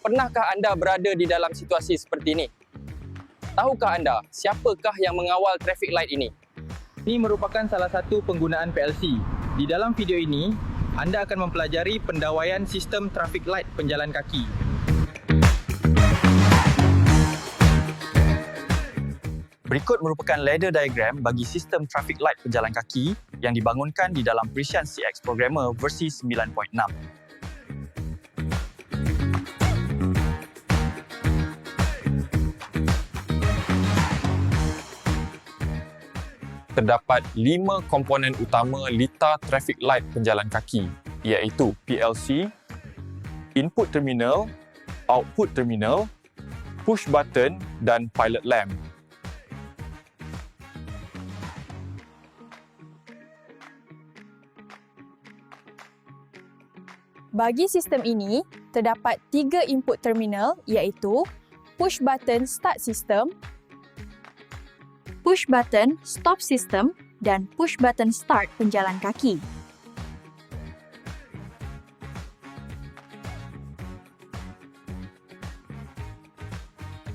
Pernahkah anda berada di dalam situasi seperti ini? Tahukah anda siapakah yang mengawal traffic light ini? Ini merupakan salah satu penggunaan PLC. Di dalam video ini, anda akan mempelajari pendawaian sistem traffic light penjalan kaki. Berikut merupakan ladder diagram bagi sistem traffic light penjalan kaki yang dibangunkan di dalam Precision CX Programmer versi 9.6. Terdapat lima komponen utama lita traffic light penjalan kaki iaitu PLC, input terminal, output terminal, push button dan pilot lamp. Bagi sistem ini, terdapat tiga input terminal iaitu push button start system, push button stop system dan push button start penjalan kaki.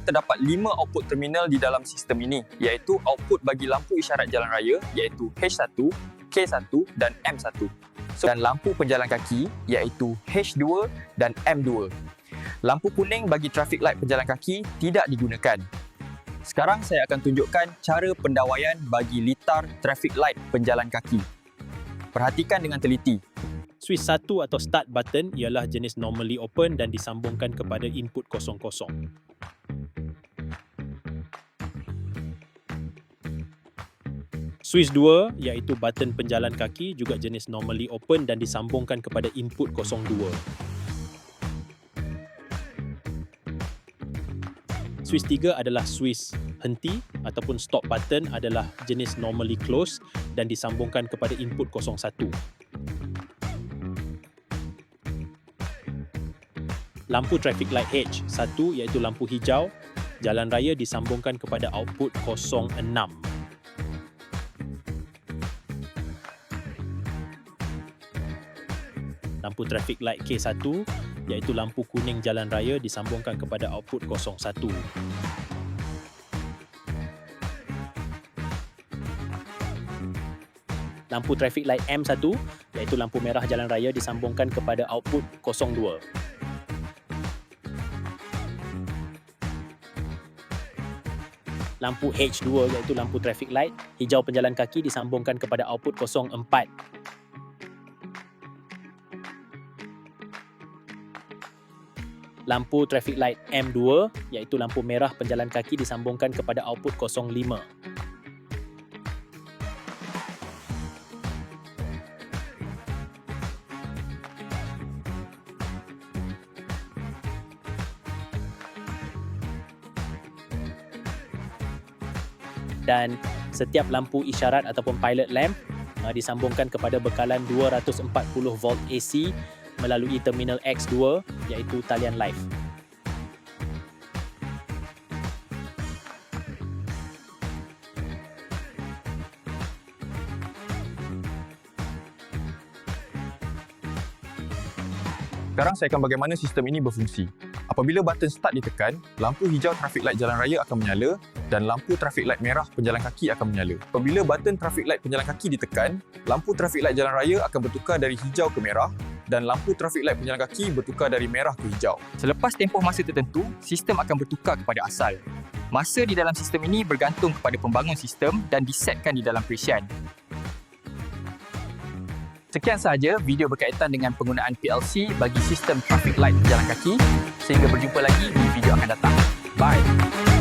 Terdapat lima output terminal di dalam sistem ini iaitu output bagi lampu isyarat jalan raya iaitu H1, K1 dan M1. Dan lampu penjalan kaki iaitu H2 dan M2. Lampu kuning bagi traffic light penjalan kaki tidak digunakan. Sekarang saya akan tunjukkan cara pendawaian bagi litar traffic light penjalan kaki. Perhatikan dengan teliti. Switch 1 atau start button ialah jenis normally open dan disambungkan kepada input 00. Switch 2 iaitu button penjalan kaki juga jenis normally open dan disambungkan kepada input 02. Switch 3 adalah switch henti ataupun stop button adalah jenis normally close dan disambungkan kepada input 01. Lampu traffic light H, satu iaitu lampu hijau, jalan raya disambungkan kepada output 06. Lampu traffic light K1 iaitu lampu kuning jalan raya disambungkan kepada output 01. Lampu traffic light M1 iaitu lampu merah jalan raya disambungkan kepada output 02. Lampu H2 iaitu lampu traffic light hijau penjalan kaki disambungkan kepada output 04. Lampu traffic light M2 iaitu lampu merah penjalan kaki disambungkan kepada output 05. dan setiap lampu isyarat ataupun pilot lamp uh, disambungkan kepada bekalan 240 volt AC melalui terminal X2 iaitu talian live. Sekarang saya akan bagaimana sistem ini berfungsi. Apabila button start ditekan, lampu hijau traffic light jalan raya akan menyala dan lampu traffic light merah penjalan kaki akan menyala. Apabila button traffic light penjalan kaki ditekan, lampu traffic light jalan raya akan bertukar dari hijau ke merah dan lampu traffic light penjalan kaki bertukar dari merah ke hijau. Selepas tempoh masa tertentu, sistem akan bertukar kepada asal. Masa di dalam sistem ini bergantung kepada pembangun sistem dan disetkan di dalam Precision. Sekian sahaja video berkaitan dengan penggunaan PLC bagi sistem traffic light penjalan kaki. Sehingga berjumpa lagi di video akan datang. Bye.